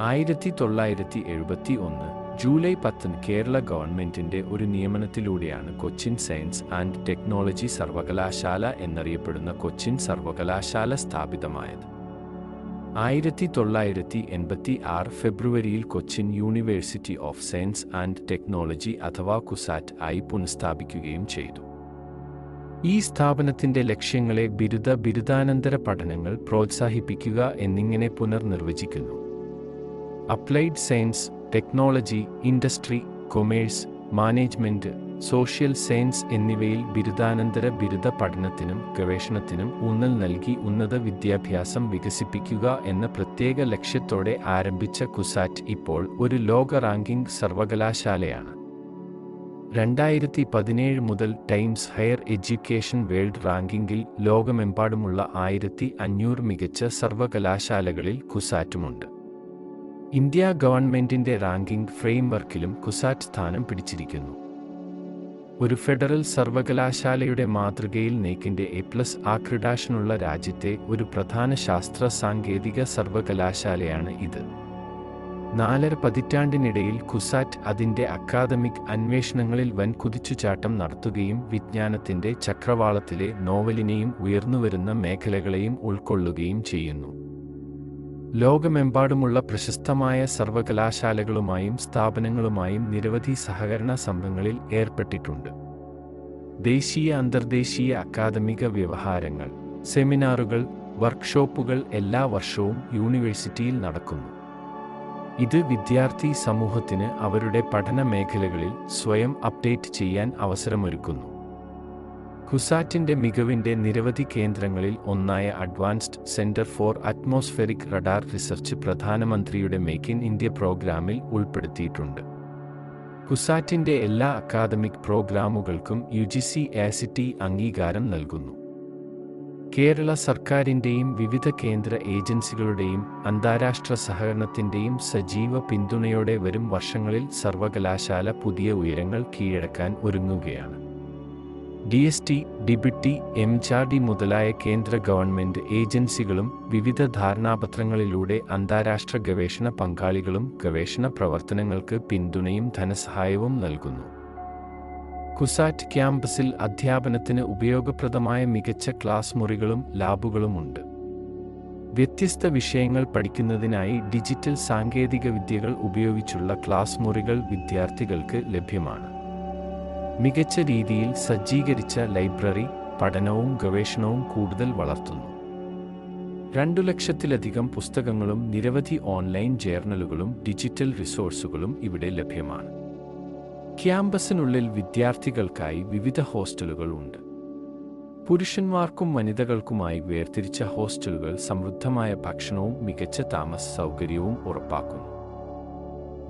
ആയിരത്തി തൊള്ളായിരത്തി എഴുപത്തി ഒന്ന് ജൂലൈ പത്തിന് കേരള ഗവൺമെന്റിന്റെ ഒരു നിയമനത്തിലൂടെയാണ് കൊച്ചിൻ സയൻസ് ആൻഡ് ടെക്നോളജി സർവകലാശാല എന്നറിയപ്പെടുന്ന കൊച്ചിൻ സർവകലാശാല സ്ഥാപിതമായത്. ആയിരത്തി തൊള്ളായിരത്തി എൺപത്തി ആറ് ഫെബ്രുവരിയിൽ Cochin university of science and technology അഥവാ കുസാറ്റ് ആയി പുനഃസ്ഥാപിക്കുകയും ചെയ്തു. ഈ സ്ഥാപനത്തിന്റെ ലക്ഷ്യങ്ങളെ ബിരുദ ബിരുദാനന്തര പഠനങ്ങൾ പ്രോത്സാഹിപ്പിക്കുക എന്നിങ്ങനെ പുനർനിർവചിക്കുന്നു. Applied science technology industry commerce management social science എന്നിവയിൽ ബിരുദാനന്തര ബിരുദ പഠനത്തിനും ഗവേഷണത്തിനും ഊന്നൽ നൽകി ഉന്നത വിദ്യാഭ്യാസം വികസിപ്പിക്കുക എന്ന പ്രത്യേക ലക്ഷ്യത്തോടെ ആരംഭിച്ച കുസാറ്റ് ഇപ്പോൾ ഒരു ലോക റാങ്കിംഗ് സർവകലാശാലയാണ്. രണ്ടായിരത്തി പതിനേഴ് മുതൽ ടൈംസ് ഹയർ എഡ്യൂക്കേഷൻ വേൾഡ് റാങ്കിങ്ങിൽ ലോകമെമ്പാടുമുള്ള ആയിരത്തി അഞ്ഞൂറ് മികച്ച സർവകലാശാലകളിൽ കുസാറ്റുമുണ്ട് ഇന്ത്യ ഗവൺമെന്റിന്റെ റാങ്കിംഗ് ഫ്രെയിംവർക്കിലും കുസാറ്റ് സ്ഥാനം പിടിച്ചിരിക്കുന്നു. ഒരു ഫെഡറൽ സർവകലാശാലയുടെ മാതൃകയിൽ നേക്കിന്റെ എ പ്ലസ് ആക്രിഡാഷനുള്ള രാജ്യത്തെ ഒരു പ്രധാന ശാസ്ത്ര സാങ്കേതിക സർവകലാശാലയാണ് ഇത്. നാലര പതിറ്റാണ്ടിനിടയിൽ കുസാറ്റ് അതിന്റെ അക്കാദമിക് അന്വേഷണങ്ങളിൽ വൻ കുതിച്ചുചാട്ടം നടത്തുകയും വിജ്ഞാനത്തിന്റെ ചക്രവാളത്തിലെ നോവലിനെയും ഉയർന്നുവരുന്ന മേഖലകളെയും ഉൾക്കൊള്ളുകയും ചെയ്യുന്നു. ലോകമെമ്പാടുമുള്ള പ്രശസ്തമായ സർവകലാശാലകളുമായും സ്ഥാപനങ്ങളുമായും നിരവധി സഹകരണ സംഘങ്ങളിൽ ഏർപ്പെട്ടിട്ടുണ്ട്. ദേശീയ അന്തർദേശീയ അക്കാദമിക വ്യവഹാരങ്ങൾ സെമിനാറുകൾ വർക്ക്ഷോപ്പുകൾ എല്ലാ വർഷവും യൂണിവേഴ്സിറ്റിയിൽ നടക്കുന്നു. ഇത് വിദ്യാർത്ഥി സമൂഹത്തിന് അവരുടെ പഠന മേഖലകളിൽ സ്വയം അപ്ഡേറ്റ് ചെയ്യാൻ അവസരമൊരുക്കുന്നു. കുസാറ്റിന്റെ മികവിന്റെ നിരവധി കേന്ദ്രങ്ങളിൽ ഒന്നായ advanced centre for atmospheric radar research പ്രധാനമന്ത്രിയുടെ മേക്ക് ഇൻ ഇന്ത്യ പ്രോഗ്രാമിൽ ഉൾപ്പെടുത്തിയിട്ടുണ്ട്. കുസാറ്റിന്റെ എല്ലാ അക്കാദമിക് പ്രോഗ്രാമുകൾക്കും യു ജി സി ആസിറ്റി അംഗീകാരം നൽകുന്നു. കേരള സർക്കാരിന്റെയും വിവിധ കേന്ദ്ര ഏജൻസികളുടെയും അന്താരാഷ്ട്ര സഹകരണത്തിന്റെയും സജീവ പിന്തുണയോടെ വരും വർഷങ്ങളിൽ സർവകലാശാല പുതിയ ഉയരങ്ങൾ കീഴടക്കാൻ ഒരുങ്ങുകയാണ്. D S T DBT M HRD മുതലായ കേന്ദ്ര ഗവൺമെന്റ് ഏജൻസികളും വിവിധ ധാരണാപത്രങ്ങളിലൂടെ അന്താരാഷ്ട്ര ഗവേഷണ പങ്കാളികളും ഗവേഷണ പ്രവർത്തനങ്ങൾക്ക് പിന്തുണയും ധനസഹായവും നൽകുന്നു. കുസാറ്റ് ക്യാമ്പസിൽ അധ്യാപനത്തിന് ഉപയോഗപ്രദമായ മികച്ച ക്ലാസ് മുറികളും ലാബുകളുമുണ്ട് വ്യത്യസ്ത വിഷയങ്ങൾ പഠിക്കുന്നതിനായി ഡിജിറ്റൽ സാങ്കേതിക വിദ്യകൾ ഉപയോഗിച്ചുള്ള ക്ലാസ് മുറികൾ വിദ്യാർത്ഥികൾക്ക് ലഭ്യമാണ്. മികച്ച രീതിയിൽ സജ്ജീകരിച്ച ലൈബ്രറി പഠനവും ഗവേഷണവും കൂടുതൽ വളർത്തുന്നു. രണ്ടു ലക്ഷത്തിലധികം പുസ്തകങ്ങളും നിരവധി ഓൺലൈൻ ജേർണലുകളും ഡിജിറ്റൽ റിസോഴ്സുകളും ഇവിടെ ലഭ്യമാണ്. ക്യാമ്പസിനുള്ളിൽ വിദ്യാർത്ഥികൾക്കായി വിവിധ ഹോസ്റ്റലുകൾ ഉണ്ട്. പുരുഷന്മാർക്കും വനിതകൾക്കുമായി വേർതിരിച്ച ഹോസ്റ്റലുകൾ സമൃദ്ധമായ ഭക്ഷണവും മികച്ച താമസ സൗകര്യവും ഉറപ്പാക്കുന്നു.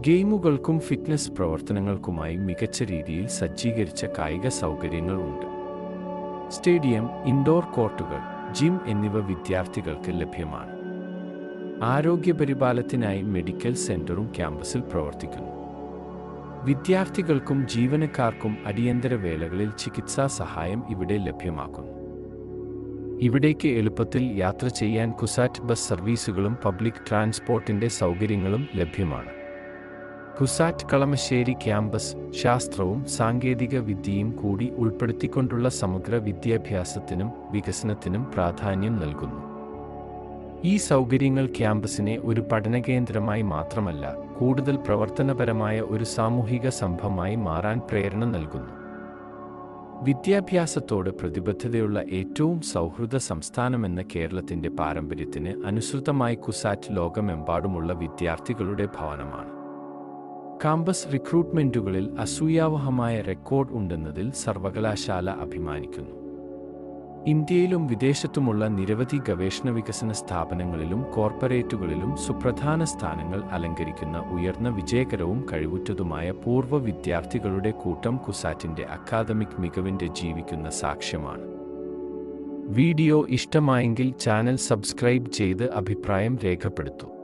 ഗെയിമുകൾക്കും ഫിറ്റ്നസ് പ്രവർത്തനങ്ങൾക്കുമായി മികച്ച രീതിയിൽ സജ്ജീകരിച്ച കായിക സൗകര്യങ്ങളുണ്ട്. സ്റ്റേഡിയം ഇൻഡോർ കോർട്ടുകൾ ജിം എന്നിവ വിദ്യാർത്ഥികൾക്ക് ലഭ്യമാണ്. ആരോഗ്യപരിപാലനത്തിനായി മെഡിക്കൽ സെന്ററും ക്യാമ്പസിൽ പ്രവർത്തിക്കുന്നു. വിദ്യാർത്ഥികൾക്കും ജീവനക്കാർക്കും അടിയന്തര വേളകളിൽ ചികിത്സാ സഹായം ഇവിടെ ലഭ്യമാക്കുന്നു. ഇവിടേക്ക് എളുപ്പത്തിൽ യാത്ര ചെയ്യാൻ കുസാറ്റ് ബസ് സർവീസുകളും പബ്ലിക് ട്രാൻസ്പോർട്ടിന്റെ സൗകര്യങ്ങളും ലഭ്യമാണ്. കുസാറ്റ് കളമശ്ശേരി ക്യാമ്പസ് ശാസ്ത്രവും സാങ്കേതിക വിദ്യയും കൂടി ഉൾപ്പെടുത്തിക്കൊണ്ടുള്ള സമഗ്ര വിദ്യാഭ്യാസത്തിനും വികസനത്തിനും പ്രാധാന്യം നൽകുന്നു. ഈ സൗകര്യങ്ങൾ ക്യാമ്പസിനെ ഒരു പഠന കേന്ദ്രമായി മാത്രമല്ല കൂടുതൽ പ്രവർത്തനപരമായ ഒരു സാമൂഹിക സംഭവമായി മാറാൻ പ്രേരണ നൽകുന്നു. വിദ്യാഭ്യാസത്തോട് പ്രതിബദ്ധതയുള്ള ഏറ്റവും സൗഹൃദ സംസ്ഥാനമെന്ന കേരളത്തിന്റെ പാരമ്പര്യത്തിന് അനുസൃതമായി കുസാറ്റ് ലോകമെമ്പാടുമുള്ള വിദ്യാർത്ഥികളുടെ ഭവനമാണ്. കാമ്പസ് റിക്രൂട്ട്മെന്റുകളിൽ അസൂയാവഹമായ റെക്കോർഡ് ഉണ്ടെന്നതിൽ സർവകലാശാല അഭിമാനിക്കുന്നു. ഇന്ത്യയിലും വിദേശത്തുമുള്ള നിരവധി ഗവേഷണ വികസന സ്ഥാപനങ്ങളിലും കോർപ്പറേറ്റുകളിലും സുപ്രധാന സ്ഥാനങ്ങൾ അലങ്കരിക്കുന്ന ഉയർന്ന വിജയകരവും കഴിവുറ്റതുമായ പൂർവ വിദ്യാർത്ഥികളുടെ കൂട്ടം കുസാറ്റിന്റെ അക്കാദമിക് മികവിന്റെ ജീവിക്കുന്ന സാക്ഷ്യമാണ്. വീഡിയോ ഇഷ്ടമായെങ്കിൽ ചാനൽ സബ്സ്ക്രൈബ് ചെയ്ത് അഭിപ്രായം രേഖപ്പെടുത്തൂ.